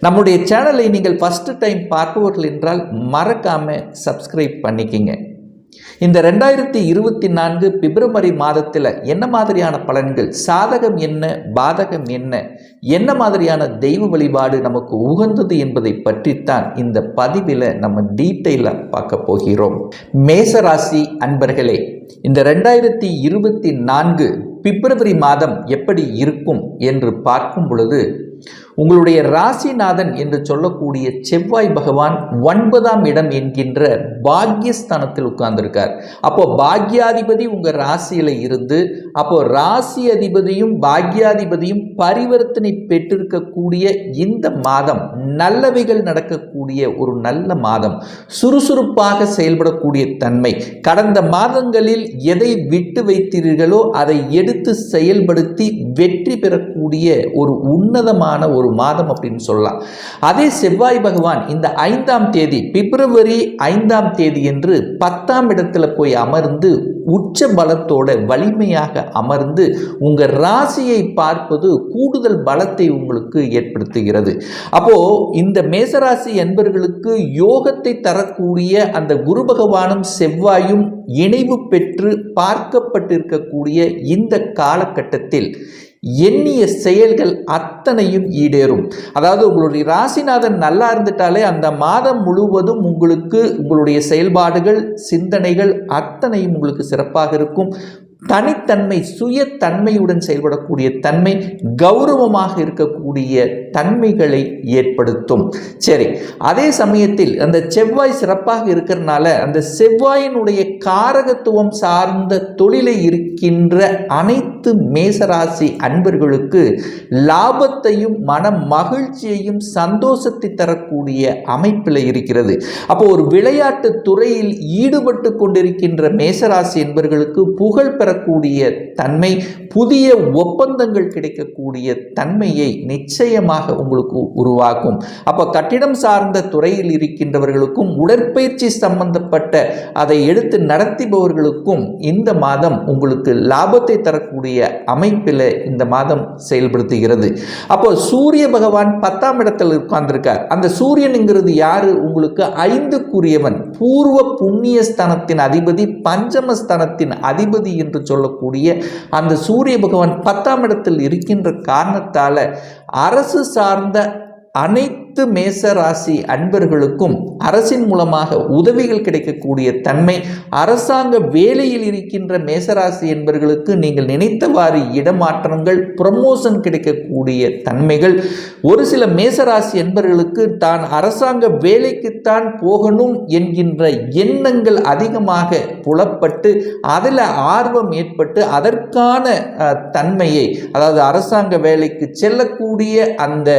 நம்முடைய சேனலை நீங்கள் ஃபஸ்ட்டு டைம் பார்ப்பவர்கள் என்றால் மறக்காமல் சப்ஸ்கிரைப் பண்ணிக்கிங்க. இந்த ரெண்டாயிரத்தி இருபத்தி நான்கு பிப்ரவரி மாதத்தில் என்ன மாதிரியான பலன்கள்? சாதகம் என்ன? பாதகம் என்ன? என்ன மாதிரியான தெய்வ வழிபாடு நமக்கு உகந்தது என்பதை பற்றித்தான் இந்த பதிவில் நம்ம டீட்டெயிலாக பார்க்க போகிறோம். மேசராசி அன்பர்களே இந்த ரெண்டாயிரத்தி இருபத்தி நான்கு பிப்ரவரி மாதம் எப்படி இருக்கும் என்று பார்க்கும் பொழுது உங்களுடைய ராசிநாதன் என்று சொல்லக்கூடிய செவ்வாய் பகவான் ஒன்பதாம் இடம் என்கின்ற பாக்யஸ்தானத்தில் உட்கார்ந்திருக்கார். அப்போ பாக்யாதிபதி உங்க ராசியில இருந்து அப்போ ராசி அதிபதியும் பாக்யாதிபதியும் பரிவர்த்தனை பெற்றிருக்கக்கூடிய இந்த மாதம் நல்லவைகள் நடக்கக்கூடிய ஒரு நல்ல மாதம். சுறுசுறுப்பாக செயல்படக்கூடிய தன்மை. கடந்த மாதங்களில் எதை விட்டு வைத்தீர்களோ அதை எடுத்து செயல்படுத்தி வெற்றி பெறக்கூடிய ஒரு உன்னதமான ஒரு மாதம் அப்படின்னு சொல்லலாம். அதே செவ்வாய் பகவான் இந்த ஐந்தாம் தேதி பிப்ரவரி ஐந்தாம் தேதி என்று பத்தாம் இடத்துல போய் அமர்ந்து உச்ச பலத்தோட வலிமையாக அமர்ந்து உங்கள் ராசியை பார்ப்பது கூடுதல் பலத்தை உங்களுக்கு ஏற்படுத்துகிறது. அப்போ இந்த மேசராசி என்பர்களுக்கு யோகத்தை தரக்கூடிய அந்த குரு பகவானும் செவ்வாயும் இணைவு பெற்று பார்க்கப்பட்டிருக்கக்கூடிய இந்த காலகட்டத்தில் எண்ணிய செயல்கள் அத்தனையும் ஈடேறும். அதாவது உங்களுடைய ராசிநாதன் நல்லா இருந்துட்டாலே அந்த மாதம் முழுவதும் உங்களுக்கு உங்களுடைய செயல்பாடுகள் சிந்தனைகள் அத்தனையும் உங்களுக்கு சிறப்பாக இருக்கும். தனித்தன்மை சுயத்தன்மையுடன் செயல்படக்கூடிய தன்மை கௌரவமாக இருக்கக்கூடிய தன்மைகளை ஏற்படுத்தும். சரி அதே சமயத்தில் அந்த செவ்வாய் சிறப்பாக இருக்கிறதுனால அந்த செவ்வாயினுடைய காரகத்துவம் சார்ந்த தொழிலை இருக்கின்ற அனைத்து மேசராசி அன்பர்களுக்கு லாபத்தையும் மன மகிழ்ச்சியையும் சந்தோஷத்தை தரக்கூடிய அமைப்பில் இருக்கிறது. அப்போ ஒரு விளையாட்டு துறையில் ஈடுபட்டு கொண்டிருக்கின்ற மேசராசி என்பர்களுக்கு புகழ் பெற பெறக்கூடிய தன்மை புதிய ஒப்பந்தங்கள் கிடைக்கக்கூடிய தன்மையை நிச்சயமாக உங்களுக்கு உருவாக்கும். அப்போ கட்டிடம் சார்ந்த துறையில் இருக்கின்றவர்களுக்கும் உடற்பயிற்சி சம்பந்தப்பட்ட அதை எடுத்து நடத்திபவர்களுக்கும் இந்த மாதம் உங்களுக்கு லாபத்தை தரக்கூடிய அமைப்பில் இந்த மாதம் செயல்படுத்துகிறது. அப்போ சூரிய பகவான் பத்தாம் இடத்தில் உட்கார்ந்திருக்கார். அந்த சூரியனுங்கிறது யாரு? உங்களுக்கு ஐந்துக்குரியவன் பூர்வ புண்ணிய ஸ்தானத்தின் அதிபதி பஞ்சமஸ்தானத்தின் அதிபதி என்று சொல்லக்கூடிய அந்த சூரிய பகவான் பத்தாம் இடத்தில் இருக்கின்ற காரணத்தால் அரசு சார்ந்த அனைத்து மேச ராசி அன்பர்களுக்கும் அரசின் மூலமாக உதவிகள் கிடைக்கக்கூடிய தன்மை அரசாங்க வேலையில் இருக்கின்ற மேசராசி என்பர்களுக்கு நீங்கள் நினைத்தவாறு இடமாற்றங்கள் ப்ரமோஷன் கிடைக்கக்கூடிய தன்மைகள். ஒரு சில மேசராசி என்பர்களுக்கு தான் அரசாங்க வேலைக்குத்தான் போகணும் என்கின்ற எண்ணங்கள் அதிகமாக புலப்பட்டு அதில் ஆர்வம் ஏற்பட்டு அதற்கான தன்மையை அதாவது அரசாங்க வேலைக்கு செல்லக்கூடிய அந்த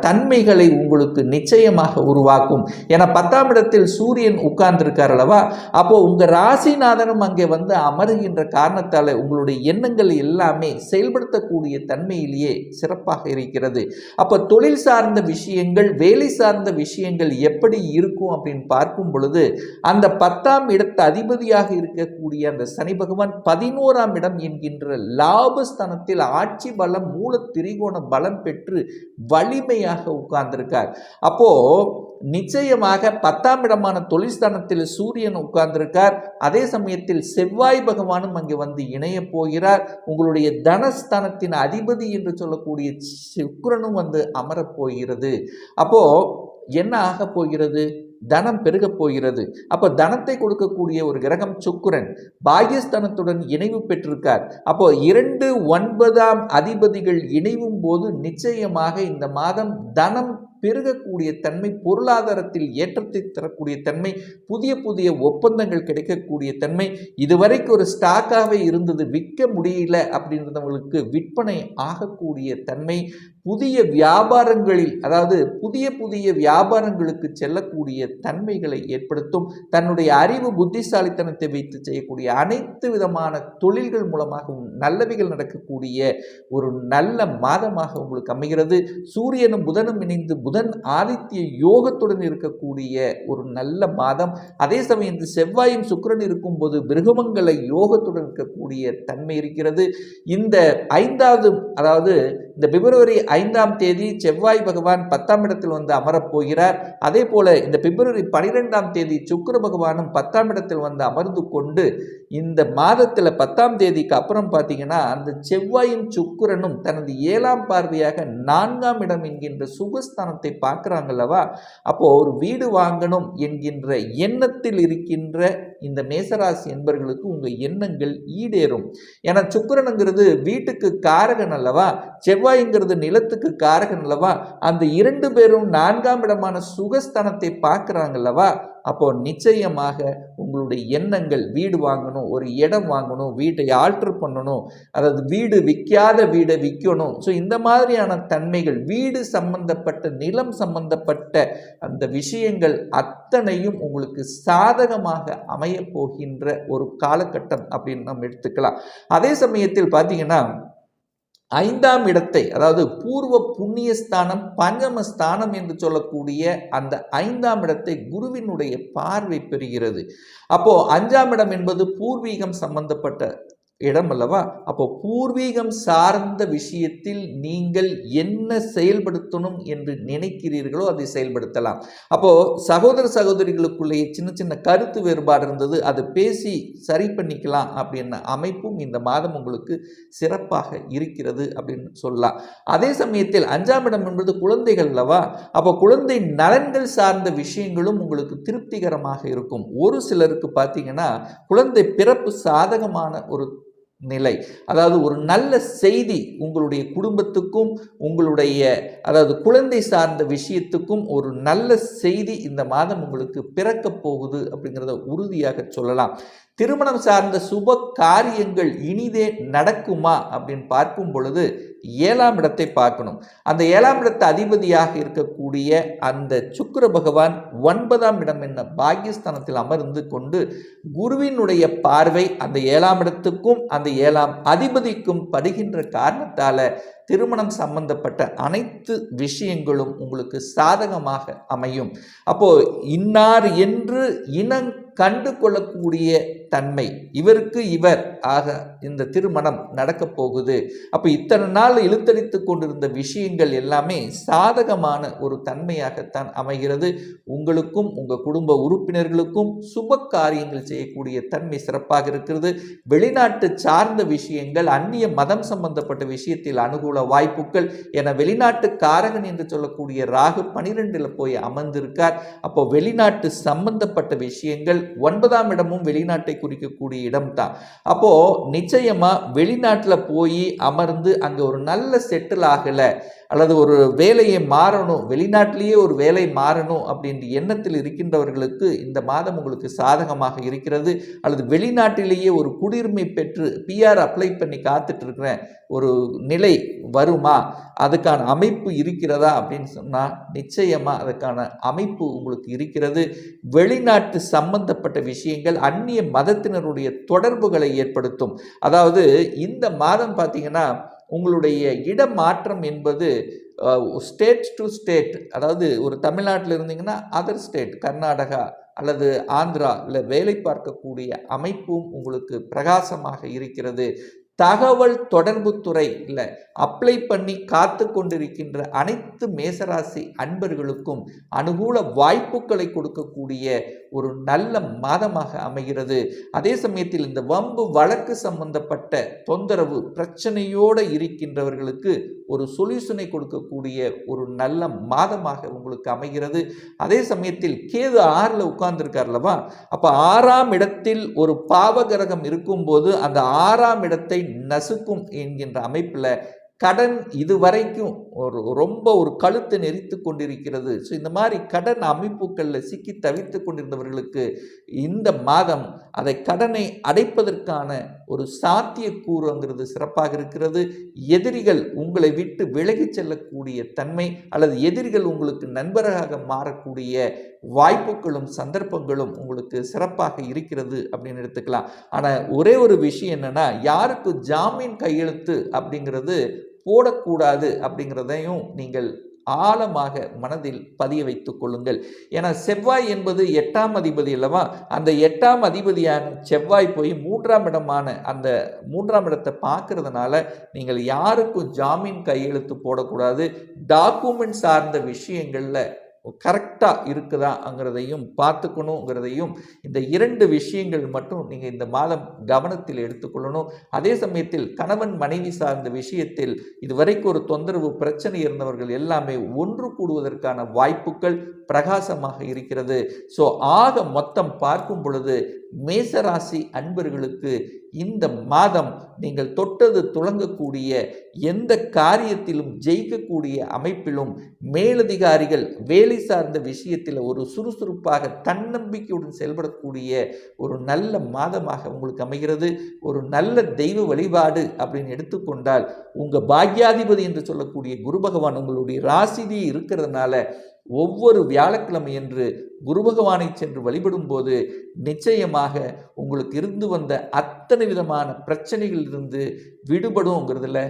தன்மைகளை உங்களுக்கு நிச்சயமாக உருவாக்கும். என பத்தாம் இடத்தில் சூரியன் உட்கார்ந்துருக்கார் அல்லவா? அப்போ உங்கள் ராசிநாதனும் அங்கே வந்து அமருகின்ற காரணத்தால் உங்களுடைய எண்ணங்கள் எல்லாமே செயல்படுத்தக்கூடிய தன்மையிலேயே சிறப்பாக இருக்கிறது. அப்போ தொழில் சார்ந்த விஷயங்கள் வேலை சார்ந்த விஷயங்கள் எப்படி இருக்கும் அப்படின்னு பார்க்கும் பொழுது அந்த பத்தாம் இடத்து அதிபதியாக இருக்கக்கூடிய அந்த சனி பகவான் பதினோராம் இடம் என்கின்ற லாபஸ்தானத்தில் ஆட்சி பலம் மூல திரிகோண பலம் பெற்று வலிமையாக உட்கார்ந்திருக்கார். அப்போ நிச்சயமாக பத்தாம் இடமான தொழில்ஸ்தானத்தில் சூரியன் உட்கார்ந்திருக்கார். அதே சமயத்தில் செவ்வாய் பகவானும் அங்கே வந்து இணைய போகிறார். உங்களுடைய தனஸ்தானத்தின் அதிபதி என்று சொல்லக்கூடிய சுக்கரனும் வந்து அமரப் போகிறது. அப்போ என்ன ஆக போகிறது? தனம் பெருகப் போகிறது. அப்போ தனத்தை கொடுக்கக்கூடிய ஒரு கிரகம் சுக்குரன் பாகியஸ்தானத்துடன் இணைவு பெற்றிருக்கார். அப்போ இரண்டு ஒன்பதாம் அதிபதிகள் இணைவும் போது நிச்சயமாக இந்த மாதம் தனம் பெருகக்கூடிய தன்மை பொருளாதாரத்தில் ஏற்றத்தை தரக்கூடிய தன்மை புதிய புதிய ஒப்பந்தங்கள் கிடைக்கக்கூடிய தன்மை இதுவரைக்கும் ஒரு ஸ்டாக்காகவே இருந்தது விற்க முடியல அப்படின்றவங்களுக்கு விற்பனை ஆகக்கூடிய தன்மை புதிய வியாபாரங்களில் அதாவது புதிய புதிய வியாபாரங்களுக்கு செல்லக்கூடிய தன்மைகளை ஏற்படுத்தும் தன்னுடைய அறிவு புத்திசாலித்தனத்தை வைத்து செய்யக்கூடிய அனைத்து விதமான தொழில்கள் மூலமாகவும் நல்லவைகள் நடக்கக்கூடிய ஒரு நல்ல மாதமாக உங்களுக்கு அமைகிறது. சூரியனும் புதனும் இணைந்து புதன் ஆதித்ய யோகத்துடன் இருக்கக்கூடிய ஒரு நல்ல மாதம் அதே சமயம் இந்த செவ்வாயும் சுக்கிரன் இருக்கும்போது பிருகமங்கல யோகத்துடன் இருக்கக்கூடிய தன்மை இருக்கிறது. இந்த ஐந்தாவது அதாவது இந்த பிப்ரவரி ஐந்தாம் தேதி செவ்வாய் பகவான் பத்தாம் இடத்தில் வந்து அமரப் போகிறார் அதே போல இந்த பிப்ரவரி பனிரெண்டாம் தேதி சுக்கர பகவானும் பத்தாம் இடத்தில் வந்து அமர்ந்து கொண்டு இந்த மாதத்தில் பத்தாம் தேதிக்கு அப்புறம் பார்த்தீங்கன்னா அந்த செவ்வாயும் சுக்கிரனும் தனது ஏழாம் பார்வையாக நான்காம் இடம் என்கின்ற சுகஸ்தானத்தை பார்க்குறாங்கல்லவா? அப்போது ஒரு வீடு வாங்கணும் என்கின்ற எண்ணத்தில் இருக்கின்ற இந்த மேசராசி என்பர்களுக்கு உங்கள் எண்ணங்கள் ஈடேறும். ஏன்னா சுக்கிரனுங்கிறது வீட்டுக்கு காரகன் அல்லவா? செவ்வாய்ங்கிறது நிலத்துக்கு காரகன் அல்லவா? அந்த இரண்டு பேரும் நான்காம் இடமான சுகஸ்தானத்தை பார்க்குறாங்கல்லவா? அப்போ நிச்சயமாக உங்களுடைய எண்ணங்கள் வீடு வாங்கணும் ஒரு இடம் வாங்கணும் வீட்டை ஆல்டர் பண்ணணும் அதாவது வீடு விற்காத வீடை விற்கணும். ஸோ இந்த மாதிரியான தன்மைகள் வீடு சம்பந்தப்பட்ட நிலம் சம்பந்தப்பட்ட அந்த விஷயங்கள் அத்தனையும் உங்களுக்கு சாதகமாக அமையப் போகின்ற ஒரு காலகட்டம் அப்படின்னு நம்ம எடுத்துக்கலாம். அதே சமயத்தில் பார்த்தீங்கன்னா ஐந்தாம் இடத்தை அதாவது பூர்வ புண்ணியஸ்தானம் பஞ்சமஸ்தானம் என்று சொல்லக்கூடிய அந்த ஐந்தாம் இடத்தை குருவினுடைய பார்வை பெறுகிறது. அப்போ அஞ்சாம் இடம் என்பது பூர்வீகம் சம்பந்தப்பட்ட இடம் அல்லவா? அப்போ பூர்வீகம் சார்ந்த விஷயத்தில் நீங்கள் என்ன செயல்படுத்தணும் என்று நினைக்கிறீர்களோ அதை செயல்படுத்தலாம். அப்போ சகோதர சகோதரிகளுக்குள்ளேயே சின்ன சின்ன கருத்து வேறுபாடு இருந்தது. அதை பேசி சரி பண்ணிக்கலாம் அப்படின்ற அமைப்பும் இந்த மாதம் உங்களுக்கு சிறப்பாக இருக்கிறது அப்படின்னு சொல்லலாம். அதே சமயத்தில் அஞ்சாம் இடம் என்பது குழந்தைகள் அல்லவா? அப்போ குழந்தை நலன்கள் சார்ந்த விஷயங்களும் உங்களுக்கு திருப்திகரமாக இருக்கும். ஒரு சிலருக்கு பார்த்தீங்கன்னா குழந்தை பிறப்பு சாதகமான ஒரு நிலை. அதாவது ஒரு நல்ல செய்தி உங்களுடைய குடும்பத்துக்கும் உங்களுடைய அதாவது குழந்தை சார்ந்த விஷயத்துக்கும் ஒரு நல்ல செய்தி இந்த மாதம் உங்களுக்கு பிறக்கப் போகுது அப்படிங்கிறத உறுதியாக சொல்லலாம். திருமணம் சார்ந்த சுப காரியங்கள் இனிதே நடக்குமா அப்படின்னு பார்க்கும் பொழுது ஏழாம் இடத்தை பார்க்கணும். அந்த ஏழாம் இடத்து அதிபதியாக இருக்கக்கூடிய அந்த சுக்கர பகவான் ஒன்பதாம் இடம் என்ன பாகிஸ்தானத்தில் அமர்ந்து கொண்டு குருவினுடைய பார்வை அந்த ஏழாம் இடத்துக்கும் அந்த ஏழாம் அதிபதிக்கும் படுகின்ற காரணத்தால திருமணம் சம்பந்தப்பட்ட அனைத்து விஷயங்களும் உங்களுக்கு சாதகமாக அமையும். அப்போ இன்னார் என்று இனங் கண்டு கொள்ளக்கூடிய தன்மை. இவருக்கு இவர். ஆக இந்த திருமணம் நடக்கப் போகுது. அப்போ இத்தனை நாள் இழுத்தடித்து கொண்டிருந்த விஷயங்கள் எல்லாமே சாதகமான ஒரு தன்மையாகத்தான் அமைகிறது. உங்களுக்கும் உங்கள் குடும்ப உறுப்பினர்களுக்கும் சுப காரியங்கள் செய்யக்கூடிய தன்மை சிறப்பாக இருக்கிறது. வெளிநாட்டு சார்ந்த விஷயங்கள் அந்நிய மதம் சம்பந்தப்பட்ட விஷயத்தில் அனுகூல வாய்ப்புகள். என வெளிநாட்டு காரகன் என்று சொல்லக்கூடிய ராகு பனிரெண்டில் போய் அமர்ந்திருக்கார். அப்போ வெளிநாட்டு சம்பந்தப்பட்ட விஷயங்கள் ஒன்பதாம் இடமும் வெளிநாட்டை குறிக்கக்கூடிய இடம் தான் அப்போ நிச்சயமா வெளிநாட்டில் போய் அமர்ந்து அங்கே ஒரு நல்ல செட்டில் ஆகலை. அல்லது ஒரு வேலையை மாறணும் வெளிநாட்டிலேயே ஒரு வேலை மாறணும் அப்படின்ற எண்ணத்தில் இருக்கின்றவர்களுக்கு இந்த மாதம் உங்களுக்கு சாதகமாக இருக்கிறது. அல்லது வெளிநாட்டிலேயே ஒரு குடியுரிமை பெற்று பிஆர் அப்ளை பண்ணி காத்துட்டு இருக்கிற ஒரு நிலை வருமா? அதுக்கான அமைப்பு இருக்கிறதா அப்படின்னு சொன்னால் நிச்சயமாக அதுக்கான அமைப்பு உங்களுக்கு இருக்கிறது. வெளிநாட்டு சம்பந்தப்பட்ட விஷயங்கள் அந்நிய மதத்தினருடைய தொடர்புகளை ஏற்படுத்தும். அதாவது இந்த மாதம் பார்த்தீங்கன்னா உங்களுடைய இடமாற்றம் என்பது ஸ்டேட் டு ஸ்டேட் அதாவது ஒரு தமிழ்நாட்டில் இருந்தீங்கன்னா அதர் ஸ்டேட் கர்நாடகா அல்லது ஆந்திரா இல்லை வேலை பார்க்கக்கூடிய அமைப்பும் உங்களுக்கு பிரகாசமாக இருக்கிறது. தகவல் தொடர்பு துறையில் அப்ளை பண்ணி காத்து கொண்டிருக்கின்ற அனைத்து மேசராசி அன்பர்களுக்கும் அனுகூல வாய்ப்புகளை கொடுக்கக்கூடிய ஒரு நல்ல மாதமாக அமைகிறது. அதே சமயத்தில் இந்த வம்பு வழக்கு சம்பந்தப்பட்ட தொந்தரவு பிரச்சனையோடு இருக்கின்றவர்களுக்கு ஒரு சொல்யூஷனை கொடுக்கக்கூடிய ஒரு நல்ல மாதமாக உங்களுக்கு அமைகிறது. அதே சமயத்தில் கேது ஆறில் உட்கார்ந்துருக்கார்லவா அப்போ ஆறாம் இடத்தில் ஒரு பாவகிரகம் இருக்கும்போது அந்த ஆறாம் இடத்தை நசுக்கும் என்கின்ற அமைப்பில் கடன் இதுவரைக்கும் ஒரு ரொம்ப ஒரு கழுத்தை நெரித்து கொண்டிருக்கிறது. ஸோ இந்த மாதிரி கடன் அமைப்புகளில் சிக்கி தவித்து கொண்டிருந்தவர்களுக்கு இந்த மாதம் அதை கடனை அடைப்பதற்கான ஒரு சாத்தியக்கூறுங்கிறது சிறப்பாக இருக்கிறது. எதிரிகள் உங்களை விட்டு விலகிச் செல்லக்கூடிய தன்மை அல்லது எதிரிகள் உங்களுக்கு நண்பராக மாறக்கூடிய வாய்ப்புகளும் சந்தர்ப்பங்களும் உங்களுக்கு சிறப்பாக இருக்கிறது அப்படின்னு எடுத்துக்கலாம். ஆனால் ஒரே ஒரு விஷயம் என்னன்னா யாருக்கு ஜாமீன் கையெழுத்து அப்படிங்கிறது போடக்கூடாது அப்படிங்கிறதையும் நீங்கள் ஆழமாக மனதில் பதிய வைத்துக் கொள்ளுங்கள். ஏன்னா செவ்வாய் என்பது எட்டாம் அதிபதி அல்லவா? அந்த எட்டாம் அதிபதியான செவ்வாய் போய் மூன்றாம் இடமான அந்த மூன்றாம் இடத்தை பார்க்கறதுனால நீங்கள் யாருக்கும் ஜாமீன் கையெழுத்து போடக்கூடாது. டாக்குமெண்ட் சார்ந்த விஷயங்களில் கரெக்டாக இருக்குதாங்கிறதையும் பார்த்துக்கணுங்கிறதையும் இந்த இரண்டு விஷயங்கள் மட்டும் நீங்கள் இந்த மாதம் கவனத்தில் எடுத்துக்கொள்ளணும். அதே சமயத்தில் கணவன் மனைவி சார்ந்த விஷயத்தில் இதுவரைக்கும் ஒரு தொந்தரவு பிரச்சனை இருந்தவர்கள் எல்லாமே ஒன்று கூடுவதற்கான வாய்ப்புகள் பிரகாசமாக இருக்கிறது. ஸோ ஆக மொத்தம் பார்க்கும் பொழுது மேசராசி அன்பர்களுக்கு இந்த மாதம் நீங்கள் தொட்டது துளங்கக்கூடிய எந்த காரியத்திலும் ஜெயிக்கக்கூடிய அமைப்பிலும் மேலதிகாரிகள் வேலை சார்ந்த விஷயத்தில் ஒரு சுறுசுறுப்பாக தன்னம்பிக்கையுடன் செயல்படக்கூடிய ஒரு நல்ல மாதமாக உங்களுக்கு அமைகிறது. ஒரு நல்ல தெய்வ வழிபாடு அப்படின்னு எடுத்துக்கொண்டால் உங்கள் பாக்யாதிபதி என்று சொல்லக்கூடிய குரு பகவான் உங்களுடைய ராசிதியே இருக்கிறதுனால ஒவ்வொரு வியாழக்கிழமை என்று குரு பகவானை சென்று வழிபடும் போது நிச்சயமாக உங்களுக்கு இருந்து வந்த அத்தனை விதமான பிரச்சனைகளிலிருந்து விடுபடுங்கிறதுல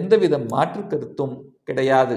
எந்தவித மாற்று கருத்தும் கிடையாது.